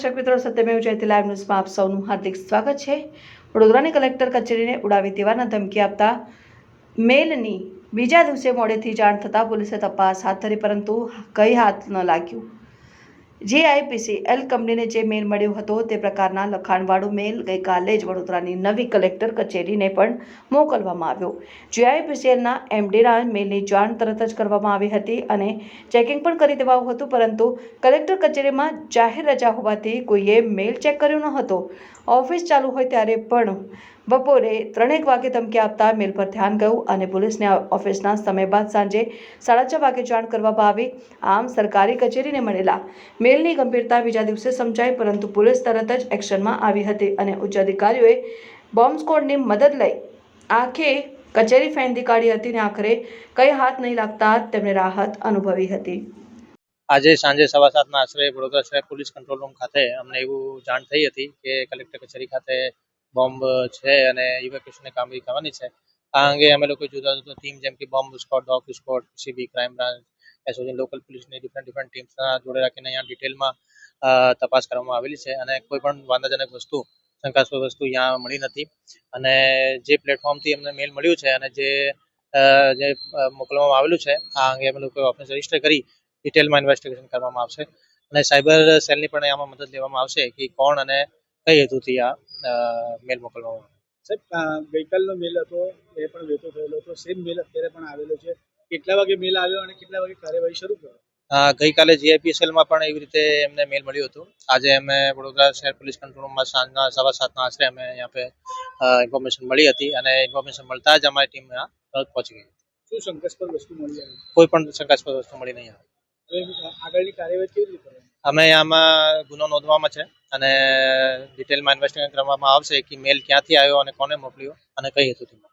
દર્શક મિત્રો, સત્યમેવ જયતે લાઈવ ન્યૂઝમાં આપ સૌનું હાર્દિક સ્વાગત છે. વડોદરાની કલેક્ટર કચેરીને ઉડાવી દેવાના ધમકી આપતા મેલની બીજા દિવસે મોડેથી જાણ થતાં પોલીસે તપાસ હાથ ધરી પરંતુ કઈ હાથ ન લાગ્યું. જીઆઈપીસી એલ કંપનીને જે મેલ મળ્યો હતો તે પ્રકારના લખાણવાળું મેલ ગઈકાલે જ વડોદરાની નવી કલેક્ટર કચેરીને પણ મોકલવામાં આવ્યો. જીઆઈપીસીએલના એમડીના મેલની જાણ તરત જ કરવામાં આવી હતી અને ચેકિંગ પણ કરી દેવાયું હતું, પરંતુ કલેક્ટર કચેરીમાં જાહેર રજા હોવાથી કોઈએ મેલ ચેક કર્યો ન હતો. ઓફિસ ચાલુ હોય ત્યારે પણ બપોરે ત્રણેક વાગે ધમકી આપતા મેલ પર ધ્યાન ગયું અને પોલીસને ઓફિસના સમય બાદ સાંજે સાડા છ વાગે જાણ કરવામાં આવી. આમ સરકારી કચેરીને મળેલા મેલની ગંભીરતા બીજા દિવસે સમજાઈ પરંતુ પોલીસ તરત જ એક્શનમાં આવી હતી અને ઉચ્ચ અધિકારીઓએ બોમ્બ સ્કોડની મદદ લઈ આખે કચેરી ફેંદી કાઢી હતી અને આખરે કઈ હાથ નહીં લાગતા તેમણે રાહત અનુભવી હતી. આજે સાંજે સવા સાતના આશરે વડોદરા શહેર પોલીસ કંટ્રોલ રૂમ ખાતે અમને એવું જાણ થઈ હતી કે કલેક્ટર કચેરી ખાતે બોમ્બ છે અને ઇવેક્યુએશનની કામગીરી કરવાની છે. આ અંગે અમે લોકો જુદા જુદા ટીમ જેમ કે bomb squad dog squad CB crime branch SOG local પોલીસની ડિફરન્ટ ડિફરન્ટ ટીમ્સના જોડે રાખીને અહીંયા ડિટેલમાં તપાસ કરવામાં આવેલી છે અને કોઈ પણ વાંધાજનક વસ્તુ, શંકાસ્પદ વસ્તુ અહીંયા મળી નથી. અને જે પ્લેટફોર્મથી અમને મેલ મળ્યું છે અને જે જે મોકલવામાં આવેલું છે, આ અંગે અમે લોકો ઓફિસ રજિસ્ટર કરી ડિટેલમાં ઇન્વેસ્ટિગેશન કરવામાં આવશે. અને સાયબર સેલની પણ આમાં મદદ લેવામાં આવશે કે કોણ અને કઈ હેતુથી આ મેલ મોકલવામાં આવે. સાહેબ ગઈકાલનો મેલ હતો એ પણ વેતો થયેલો હતો. સેમ મેલ અત્યારે પણ આવેલો છે. કેટલા વાગે મેલ આવ્યો અને કેટલા વાગે કાર્યવાહી શરૂ કરો? ગઈકાલે જીઆઈપીએસએલમાં પણ એવી રીતે એમને મેલ મળ્યું હતું. આજે અમે વડોદરા શહેર પોલીસ કંટ્રોલ રૂમમાં સાંજના સવા સાતના આશરે અમે અહીંયા પે ઇન્ફોર્મેશન મળી હતી અને ઇન્ફોર્મેશન મળતા જ અમારી ટીમ ત્યાં તરત પહોંચી ગઈ શું શંકાસ્પદ વસ્તુ મળી આવી? કોઈ પણ શંકાસ્પદ વસ્તુ મળી નહીં આવે. આગળની કાર્યવાહી કેવી રીતે અમે આમાં ગુનો નોંધવામાં છે અને ડિટેલમાં ઇન્વેસ્ટિગેશન કરવામાં આવશે કે મેલ ક્યાંથી આવ્યો અને કોને મોકલ્યો અને કઈ હેતુથી